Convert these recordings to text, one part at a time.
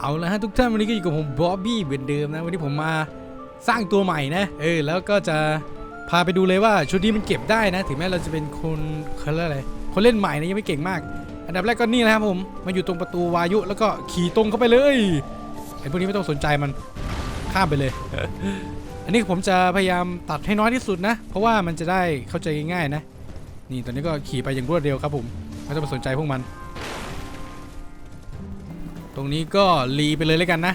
เอาละฮะทุกท่านวันนี้ก็อยู่กับผมบ๊อบบี้เหมือนเดิมนะวันนี้ผมมาสร้างตัวใหม่นะเออแล้วก็จะพาไปดูเลยว่าชุดนี้มันเก็บได้นะ ถึงแม้เราจะเป็นคนเขาเรียกอะไรคนเล่นใหม่นะยังไม่เก่งมาก อันดับแรกก็นี่นะครับผมมาอยู่ตรงประตูวายุแล้วก็ขี่ตรงเข้าไปเลยไอ้พวกนี้ไม่ต้องสนใจมันข้ามไปเลย อันนี้ผมจะพยายามตัดให้น้อยที่สุดนะ เพราะว่ามันจะได้เข้าใจง่ายๆนะ นี่ตอนนี้ก็ขี่ไปอย่างรวดเร็วครับผมไม่ต้องไปสนใจพวกมัน รงนี้ก็รีไปเลยแล้วกันนะ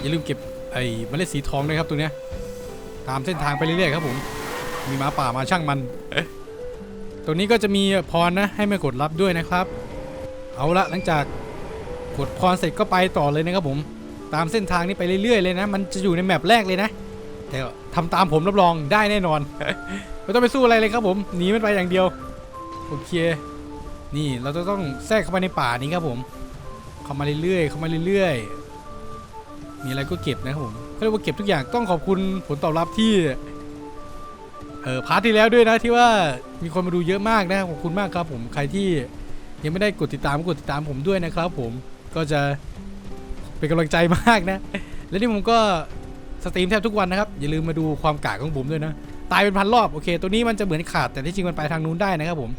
อย่าลืมเก็บไอ้เมล็ดสีทองด้วยครับตรงเนี้ย ตามเส้นทางไปเรื่อยๆครับผม มีหมาป่ามาช่างมัน ตรงนี้ก็จะมีพรนะ ให้มากดรับด้วยนะครับ เอาละหลังจากกดพรเสร็จก็ไปต่อเลยนะครับผม ตามเส้นทางนี้ไปเรื่อยๆเลยนะ มันจะอยู่ในแมปแรกเลยนะ แต่ทำตามผมรับรองได้แน่นอน ไม่ต้องไปสู้อะไรเลยครับผม หนีมันไปอย่างเดียว โอเค นี่เราจะต้องแทรกเข้าไปในป่านี้ครับผม เข้ามาเรื่อยๆเข้ามาเรื่อยๆ มีอะไรก็เก็บนะครับผมเขาเรียกว่าเก็บทุกอย่างต้องขอบคุณผลตอบรับที่เออพาร์ทที่แล้วด้วยนะที่ว่ามีคนมาดูเยอะมากนะขอบคุณมากครับผมใครที่ยังไม่ได้กดติดตามกดติดตามผมด้วยนะครับผมก็จะเป็นกำลังใจมากนะ และนี่ผมก็สตรีมแทบทุกวันนะครับ อย่าลืมมาดูความกากของผมด้วยนะ ตายเป็นพันรอบ โอเค ตัวนี้มันจะเหมือนขาด แต่ที่จริงมันไปทางนู้นได้นะครับผม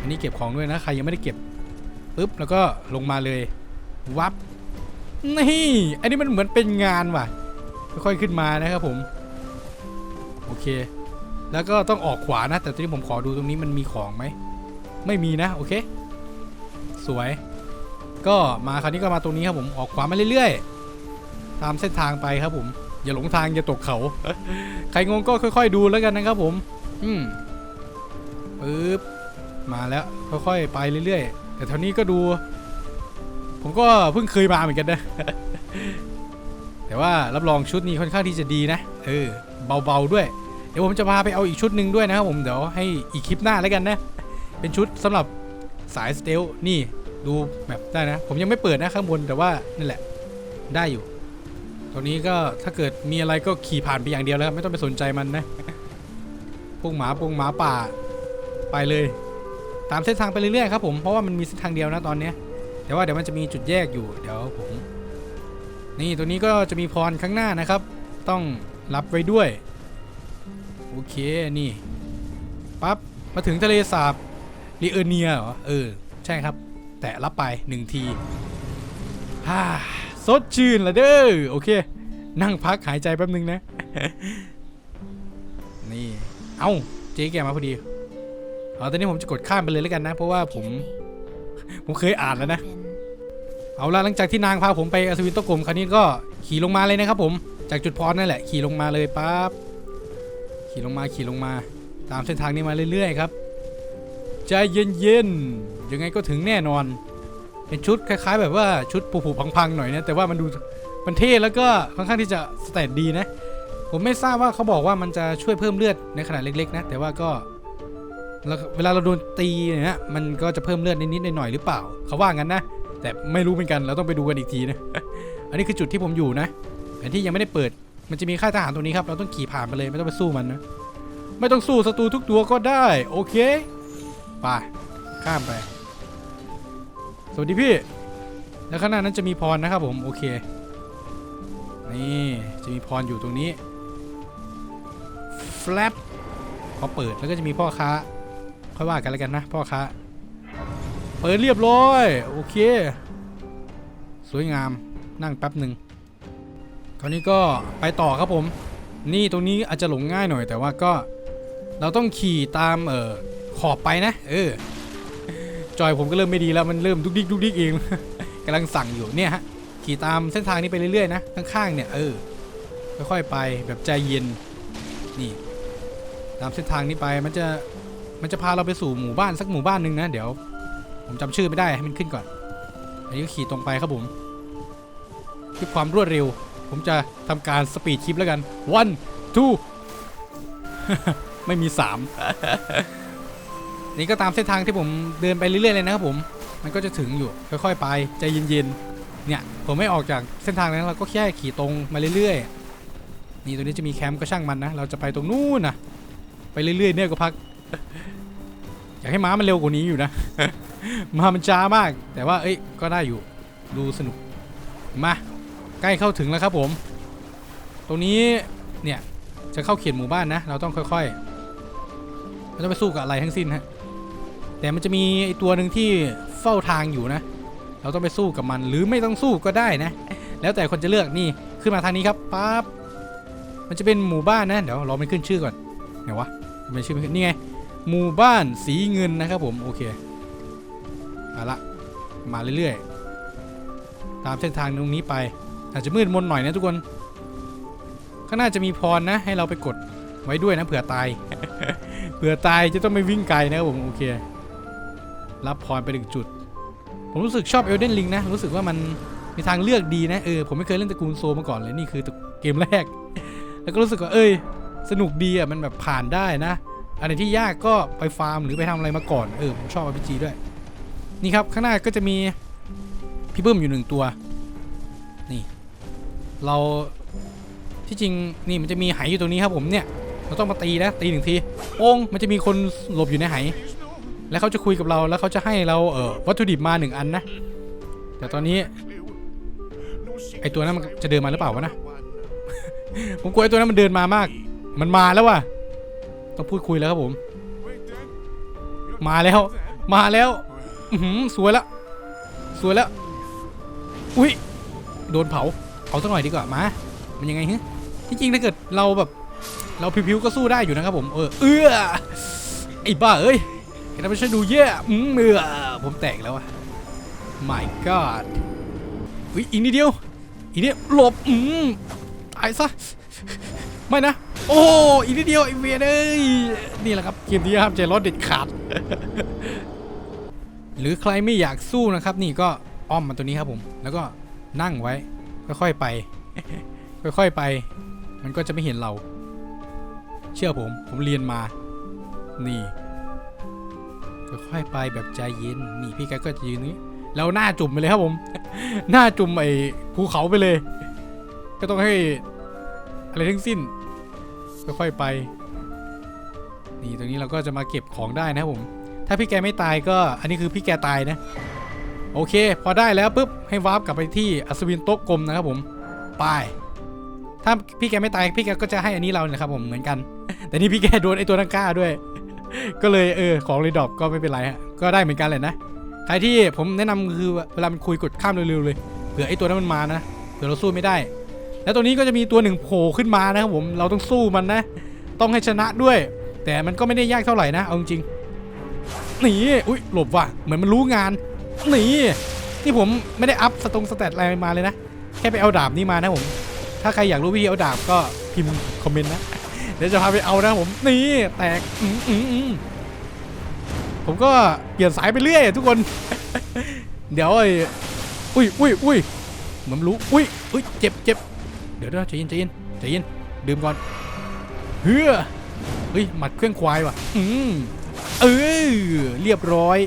อันนี้เก็บของด้วยนะ ใครยังไม่ได้เก็บปุ๊บแล้วก็ลงมาเลย วับนี่อันนี้มันเหมือนเป็นงานว่ะค่อยๆขึ้นมานะครับผม โอเค แล้วก็ต้องออกขวานะ แต่ตอนนี้ผมขอดูตรงนี้มันมีของไหม ไม่มีนะ โอเค สวย ก็มาคราวนี้ก็มาตรงนี้ครับผมออกขวามาเรื่อยๆ ตามเส้นทางไปครับผม อย่าหลงทางอย่าตกเขา ใครงงก็ค่อย ๆ ดูแล้วกันนะครับผม อืมปึ๊บมาแล้วค่อยๆไปเรื่อยๆ แต่เท่านี้ก็ดู ผมก็เพิ่งเคยมาเหมือนกันนะ แต่ว่ารับรองชุดนี้ค่อนข้างที่จะดีนะ เออ เบาๆด้วย เดี๋ยวผมจะพาไปเอาอีกชุดหนึ่งด้วยนะครับผมเดี๋ยวให้อีกคลิปหน้าแล้วกันนะ เป็นชุดสำหรับสายสเตลนี่ดูแบบได้นะ ผมยังไม่เปิดนะข้างบนแต่ว่านั่นแหละได้อยู่ตรงนี้ก็ถ้าเกิดมีอะไรก็ขี่ผ่านไปอย่างเดียวแล้วครับไม่ต้องไปสนใจมันนะพวกหมาพวกหมาป่าไปเลย ตามเส้นทางไปเรื่อยๆครับผมเพราะว่ามันมีเส้นทางเดียวนะตอนเนี้ย แต่ว่าเดี๋ยวมันจะมีจุดแยกอยู่เดี๋ยวผม นี่ตัวนี้ก็จะมีพรข้างหน้านะครับ ต้องรับไว้ด้วย โอเคนี่ปั๊บมาถึงทะเลสาบลีเอเนียเหรอเออ ใช่ครับ แตะรับไปหนึ่งทีฮ่าสดชื่นละเด้อโอเค นั่งพักหายใจแป๊บนึงนะ นี่ เอ้าเจ๊แกมาพอดีเอาตอนนี้ผมจะกดข้ามไปเลยแล้วกันนะ เพราะว่าผม ผมเคยอ่านแล้วนะ เอาละหลังจากที่นางพาผมไปอัศวินโตะกลมคราวนี้ก็ขี่ลงมาเลยนะครับผม จากจุดพรนั่นแหละ ขี่ลงมาเลยปั๊บ ขี่ลงมาขี่ลงมา ตามเส้นทางนี้มาเรื่อยๆครับ ใจเย็นๆ ยังไงก็ถึงแน่นอน เป็นชุดคล้าย ๆ แบบว่าชุดผุๆพังๆหน่อยนะ แต่ว่ามันดูมันเท่แล้วก็ค่อนข้างที่จะสแตทดีนะ ผมไม่ทราบว่าเขาบอกว่ามันจะช่วยเพิ่มเลือดในขนาดเล็กๆนะ แต่ว่าก็ แล้วเวลาเราโดนตีเนี่ยมันก็จะเพิ่มเลือดนิดๆหน่อยๆหรือเปล่า เขาว่างั้นนะ แต่ไม่รู้เหมือนกันเราต้องไปดูกันอีกทีนะ อันนี้คือจุดที่ผมอยู่นะแผนที่ยังไม่ได้เปิด มันจะมีค่ายทหารตรงนี้ครับเราต้องขี่ผ่านไปเลยไม่ต้องไปสู้มันนะไม่ต้องสู้ศัตรูทุกตัวก็ได้ โอเคไปข้ามไป สวัสดีพี่ แล้วข้างหน้านั้นจะมีพรนะครับผมโอเค นี่จะมีพรอยู่ตรงนี้แฟลปพอเปิดแล้วก็จะมีพ่อค้า ค่อยว่ากันแล้วกันนะพ่อค้าเปิดเรียบร้อย โอเค สวยงามนั่งแป๊บหนึ่งคราวนี้ก็ไปต่อครับผม นี่ตรงนี้อาจจะหลงง่ายหน่อย แต่ว่าก็เราต้องขี่ตามเอ่อขอบไปนะ เออ จอยผมก็เริ่มไม่ดีแล้วมันเริ่มดุกดิกดุกดิกเองกำลังสั่งอยู่เนี่ยฮะขี่ตามเส้นทางนี้ไปเรื่อยๆนะข้างๆเนี่ยเออค่อยๆไปแบบใจเย็นนี่ ตามเส้นทางนี้ไปมันจะ มันจะพาเราไปสู่หมู่บ้านสักหมู่บ้านหนึ่งนะ เดี๋ยว ผมจำชื่อไม่ได้ให้มันขึ้นก่อน อันนี้ก็ขี่ตรงไปครับผมด้วยความรวดเร็ว ผมจะทำการสปีดคลิปแล้วกัน one two ไม่มีสามนี่ก็ตามเส้นทางที่ผมเดินไปเรื่อยๆเลยนะครับผม มันก็จะถึงอยู่ค่อยๆไปใจเย็นๆ เนี่ยผมไม่ออกจากเส้นทางนั้นเราก็แค่ขี่ตรงมาเรื่อยๆ นี่ตรงนี้จะมีแคมป์ก็ช่างมันนะ เราจะไปตรงนู้นนะไปเรื่อยๆเนี่ยก็พัก อยากให้ม้ามันเร็วกว่านี้อยู่นะ ม้ามันช้ามาก แต่ว่าเอ้ยก็ได้อยู่ดูสนุกมาใกล้เข้าถึงแล้วครับผม ตรงนี้เนี่ยจะเข้าเขตหมู่บ้านนะ เราต้องค่อยๆไม่ต้องไปสู้กับอะไรทั้งสิ้นฮะแต่มันจะมีไอตัวหนึ่งที่เฝ้าทางอยู่นะ เราต้องไปสู้กับมันหรือไม่ต้องสู้ก็ได้นะ แล้วแต่คนจะเลือกนี่ขึ้นมาทางนี้ครับปั๊บมันจะเป็นหมู่บ้านนะเดี๋ยวเราไม่ขึ้นชื่อก่อนไหนวะไมชื่อไม่ขึ้นนี่ไง หมู่บ้านสีเงินนะครับผมโอเคมาละมาเรื่อยๆ ตามเส้นทางตรงนี้ไปอาจจะมืดมนหน่อยนะทุกคน ข้างหน้าจะมีพรนะ ให้เราไปกดไว้ด้วยนะเผื่อตาย เผื่อตายจะต้องไม่วิ่งไกลนะครับผมโอเค รับพรไปหนึ่งจุด ผมรู้สึกชอบเอลเดนลิงนะ รู้สึกว่ามันมีทางเลือกดีนะเออผมไม่เคยเล่นตระกูลโซมาก่อนเลยนี่คือเกมแรก แล้วก็รู้สึกว่าเอ้ย สนุกดีอะมันแบบผ่านได้นะ อะไรที่ยากก็ไปฟาร์มหรือไปทำอะไรมาก่อนเออผมชอบ RPG ด้วย นี่ครับข้างหน้าก็จะมีพี่เบิ้มอยู่หนึ่งตัว นี่ เราที่จริงนี่มันจะมีไหอยู่ตรงนี้ครับผมเนี่ยเราต้องมาตีนะตีหนึ่งทีโป้งมันจะมีคนหลบอยู่ในไหแล้วเขาจะคุยกับเราแล้วเขาจะให้เราเออวัตถุดิบมาหนึ่งอันนะ แต่ตอนนี้ ไอตัวนั้นมันจะเดินมาหรือเปล่าวะนะ ผมกลัวไอตัวนั้นมันเดินมามาก มันมาแล้วว่ะ ต้องพูดคุยแล้วครับผม มาแล้ว มาแล้วอือหือสวยละ สวยแล้วอุ้ยโดนเผาเผาสักหน่อยดีกว่ามา มันยังไงฮะที่จริงถ้าเกิดเราแบบ เราพิวๆก็สู้ได้อยู่นะครับผมเออเอื้อไอ้บ้าเอ้ยแกทำให้ฉันดูแย่อืมเอือผมแตกแล้วอะ my god อุ้ยอีกนิดเดียวอีกนิดหลบอืมตายซะ ไม่นะ โอ้อีกนิดเดียวไอเวียนเอ้ยนี่แหละครับเกมที่ห้ามใจร้อนเด็ดขาด หรือใครไม่อยากสู้นะครับ นี่ก็อ้อมมาตัวนี้ครับผม แล้วก็นั่งไว้ ค่อยๆไป ค่อยๆไป มันก็จะไม่เห็นเรา เชื่อผม ผมเรียนมา นี่ค่อยๆไปแบบใจเย็นนี่พี่แกก็จะยืนนี้แล้วหน้าจุ่มไปเลยครับผม หน้าจุ่มไอ้ภูเขาไปเลย ก็ต้องให้ อะไรทั้งสิ้นค่อยๆไป นี่ตรงนี้เราก็จะมาเก็บของได้นะผม ถ้าพี่แกไม่ตายก็อันนี้คือพี่แกตายนะ โอเค พอได้แล้วปุ๊บให้วาร์ปกลับไปที่อัศวินโต๊ะกลมนะครับผมไปถ้าพี่แกไม่ตายพี่แกก็จะให้อันนี้เรานะครับผมเหมือนกัน แต่นี่พี่แกโดนไอตัวนังก้าด้วย ก็เลยเออของรีดอปก็ไม่เป็นไรฮะก็ได้เหมือนกันเลยนะใครที่ผมแนะนำคือเวลามันคุยกดข้ามเร็วๆเลยเผื่อไอตัวนั้นมันมานะเผื่อเราสู้ไม่ได้ แล้วตัวนี้ก็จะมีตัวหนึ่งโผล่ขึ้นมานะครับผมเราต้องสู้มันนะ ต้องให้ชนะด้วย แต่มันก็ไม่ได้ยากเท่าไหร่นะเอาจริงหนีอุ้ยหลบว่ะเหมือนมันรู้งานหนีนี่ผมไม่ได้อัพสตงสแตทอะไรมาเลยนะแค่ไปเอาดาบนี่มานะผม ถ้าใครอยากรู้วิธีเอาดาบก็พิมพ์คอมเมนต์นะเดี๋ยวจะพาไปเอานะผมนี่แตกอืมอืมผมก็เปลี่ยนสายไปเรื่อยทุกคน เดี๋ยวไอ้อุ้ยอุ้ยอุ้ยเหมือนรู้อุ้ยอุ้ยเจ็บเจ็บ เดี๋ยวเดี๋ยวใจเย็นใจเย็นใจเย็นดื่มก่อนเฮ้อเฮ้ยหมัดเครื่องควายว่ะ อืมเออเรียบร้อย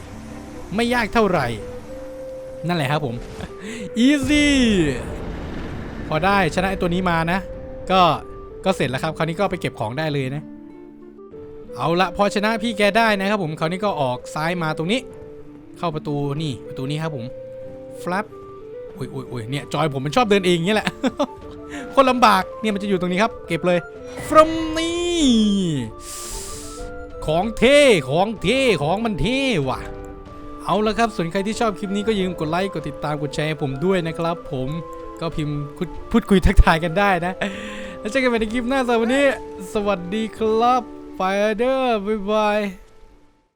ไม่ยากเท่าไหร่ นั่นแหละครับผม easy พอได้ชนะไอ้ตัวนี้มานะ ก็ก็เสร็จแล้วครับ คราวนี้ก็ไปเก็บของได้เลยนะ เอาละพอชนะพี่แกได้นะครับผมคราวนี้ก็ออกซ้ายมาตรงนี้ เข้าประตูนี่ประตูนี้ครับผมฟลัปอุ้ยอุ้ยอุ้ยเนี่ยจอยผมมันชอบเดินเองอย่างเงี้ยแหละ คนลำบากเนี่ยมันจะอยู่ตรงนี้ครับ เก็บเลย from นี่ของเท่ของเท่ของมันเท่ว่ะ เอาละครับส่วนใครที่ชอบคลิปนี้ก็อย่าลืมกดไลค์กดติดตามกดแชร์ให้ผมด้วยนะครับ ผมก็พิมพ์พูดคุยทักทายกันได้นะ แล้วเจอกันใหม่ในคลิปหน้าสำหรับวันนี้ สวัสดีครับไปเด้อบ๊ายบาย